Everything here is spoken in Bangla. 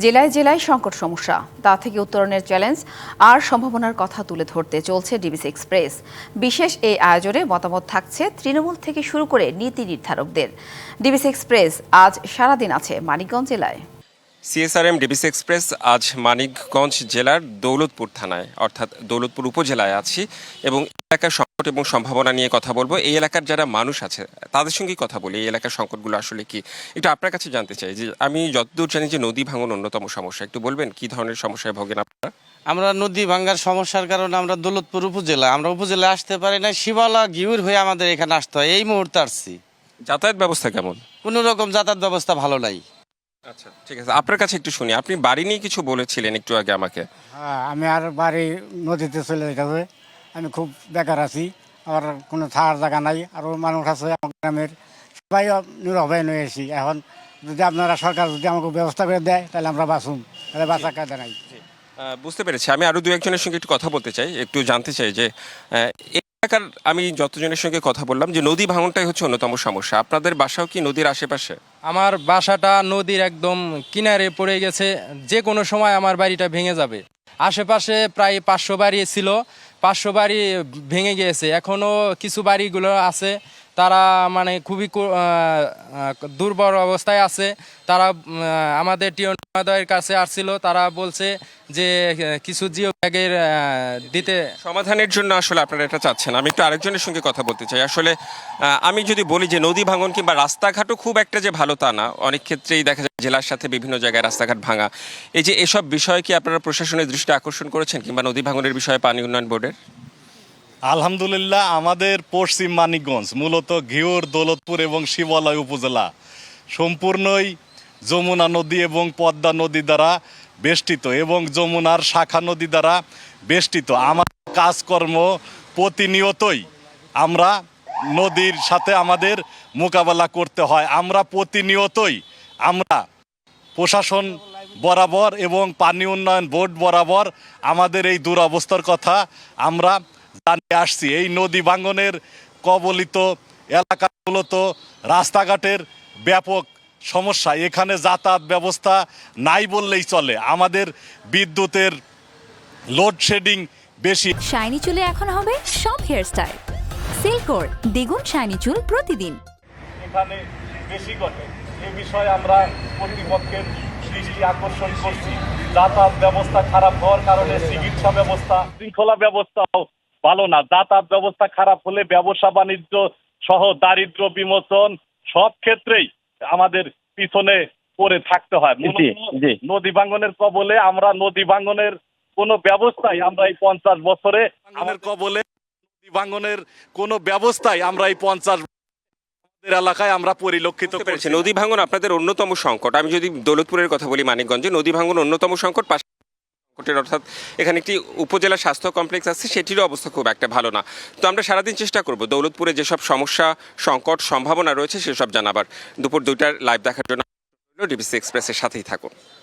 জেলায় জেলায় সংকট সমস্যা। তা থেকে উত্তরণের চ্যালেঞ্জ আর সম্ভাবনার কথা তুলে ধরতে চলছে ডিবিসি এক্সপ্রেস বিশেষ এই আয়োজনে মতামত থাকছে তৃণমূল থেকে শুরু করে নীতি নির্ধারকদের। ডিবিসি এক্সপ্রেস আজ সারাদিন আছে মানিকগঞ্জ জেলায়। সিএসআরএম ডিবিসি এক্সপ্রেস আজ মানিকগঞ্জ জেলার দৌলতপুর থানায়, অর্থাৎ দৌলতপুর উপজেলায় আছি এবং এলাকার সংকট এবং সম্ভাবনা নিয়ে কথা বলব। এই এলাকার যারা মানুষ আছে তাদের সঙ্গেই কথা বলি। এই এলাকার সংকটগুলো আসলে কি? একটু আপনার কাছে জানতে চাই যে আমি যতদূর জানি যে নদী ভাঙন অন্যতম সমস্যা। একটু বলবেন কি ধরনের সমস্যায় ভোগেন আপনারা? আমরা নদী ভাঙ্গার সমস্যার কারণে আমরা দৌলতপুর উপজেলা আমরা উপজেলা আসতে পারি না শিবালা ঘিউর হয়ে আমাদের এখানে আসতে হয়। এই মুহূর্তে আসছি। যাতায়াত ব্যবস্থা কেমন? কোনো রকম যাতায়াত ব্যবস্থা ভালো নাই। আচ্ছা ঠিক আছে। আপনার কাছে একটু শুনি। আপনি বাড়ি নিয়ে কিছু বলেছিলেন একটু আগে আমাকে। হ্যাঁ আমি আর বাড়ি নদীতে চলে যেতে হবে আমি খুব বেকার আছি আমার কোনো থাকার জায়গা নাই আরও মানুষ আছে আমার গ্রামের সবাই নিরভয় নিয়ে এসি এখন যদি আপনারা সরকার যদি আমাকে ব্যবস্থা করে দেয় তাহলে আমরা বাঁচুম তাহলে বাঁচা কায়দা নাই। বুঝতে পেরেছি। আমি আরও দু একজনের সঙ্গে একটু কথা বলতে চাই একটু জানতে চাই যে এই এলাকার আমি যতজনের সঙ্গে কথা বললাম যে নদী ভাঙনটাই হচ্ছে অন্যতম সমস্যা। আপনাদের বাসাও কি নদীর আশেপাশে? আমার বাসাটা নদীর একদম কিনারে পড়ে গেছে যে কোনো সময় আমার বাড়িটা ভেঙে যাবে। আশেপাশে প্রায় পাঁচশো বাড়ি ছিল পাঁচশো বাড়ি ভেঙে গিয়েছে। এখনও কিছু বাড়িগুলো আছে তারা মানে খুবই দুর্বল অবস্থায় আছে। তারা আমাদের টিয়ন মহোদয়ের কাছে আসছিল। তারা বলছে যে, কিছু জিও ব্যাগের দিতে সমাধানের জন্য আসলে আপনারা এটা চাচ্ছেন। আমি একটু আরেকজনের সঙ্গে কথা বলতে চাই। আসলে আমি যদি বলি যে নদী ভাঙন কিংবা রাস্তাঘাটও খুব একটা যে ভালো তা না, অনেক ক্ষেত্রেই দেখা যায় জেলার সাথে বিভিন্ন জায়গায় রাস্তাঘাট ভাঙা। এই যে এসব বিষয়ে কি আপনারা প্রশাসনের দৃষ্টি আকর্ষণ করেছেন কিংবা নদী ভাঙনের বিষয়ে পানি উন্নয়ন বোর্ডের? আলহামদুলিল্লাহ, আমাদের পশ্চিম মানিকগঞ্জ, মূলত ঘিওর, দৌলতপুর এবং শিবালয় উপজেলা। সম্পূর্ণই যমুনা নদী এবং পদ্মা নদী দ্বারা বেষ্টিত এবং যমুনার শাখা নদী দ্বারা বেষ্টিত। আমার কাজকর্ম প্রতিনিয়তই আমরা নদীর সাথে আমাদের মোকাবেলা করতে হয়। আমরা প্রতিনিয়তই আমরা প্রশাসন বরাবর এবং পানি উন্নয়ন বোর্ড বরাবর আমাদের এই দুরবস্থার কথা আমরা জানিয়ে আসছি। এই নদী ভাঙ্গনের কবলিত এলাকাগুলোতে রাস্তাঘাটের ব্যাপক সমস্যা। এখানে যাতায়াত ব্যবস্থা নাই বললেই চলে। আমাদের বিদ্যুতের লোডশেডিং বেশি। শাইনি চুলে এখন হবে সব হেয়ারস্টাইল সিল্কোর দ্বিগুণ শাইনি চুল প্রতিদিন। এখানে বেশি ঘটে। এ বিষয়ে আমরা কর্তৃপক্ষের দৃষ্টি আকর্ষণ করছি। যাতায়াত ব্যবস্থা খারাপ হওয়ার কারণে চিকিৎসা ব্যবস্থা শৃঙ্খলা ব্যবস্থাও ভালো না যাতায়াত ব্যবস্থা খারাপ হলে ব্যবসা বাণিজ্য সহ দারিদ্র বিমোচন সব ক্ষেত্রেই আমাদের পিছনে পড়ে থাকতে হয়। নদী ভাঙ্গনের কবলে আমরা নদী ভাঙ্গনের কোনো ব্যবস্থাই আমরা এই পঞ্চাশ বছরে আমাদের কবলে নদী ভাঙ্গনের কোনো ব্যবস্থাই আমরা এই পঞ্চাশ এলাকায় আমরা পরিলক্ষিত করছি। নদী ভাঙন আপনাদের অন্যতম সংকট। আমি যদি দৌলতপুরের কথা বলি মানিকগঞ্জে নদী ভাঙন অন্যতম সংকট পাশে অর্থাৎ এখানে একটি উপজেলা স্বাস্থ্য কমপ্লেক্স আছে, সেটিরও অবস্থা খুব একটা ভালো না। তো আমরা সারাদিন চেষ্টা করব দৌলতপুরে যেসব সমস্যা, সংকট, সম্ভাবনা রয়েছে, সেসব জানাবার। দুপুর দুইটার লাইভ দেখার জন্য ডিবিসি এক্সপ্রেসের সাথেই থাকুন।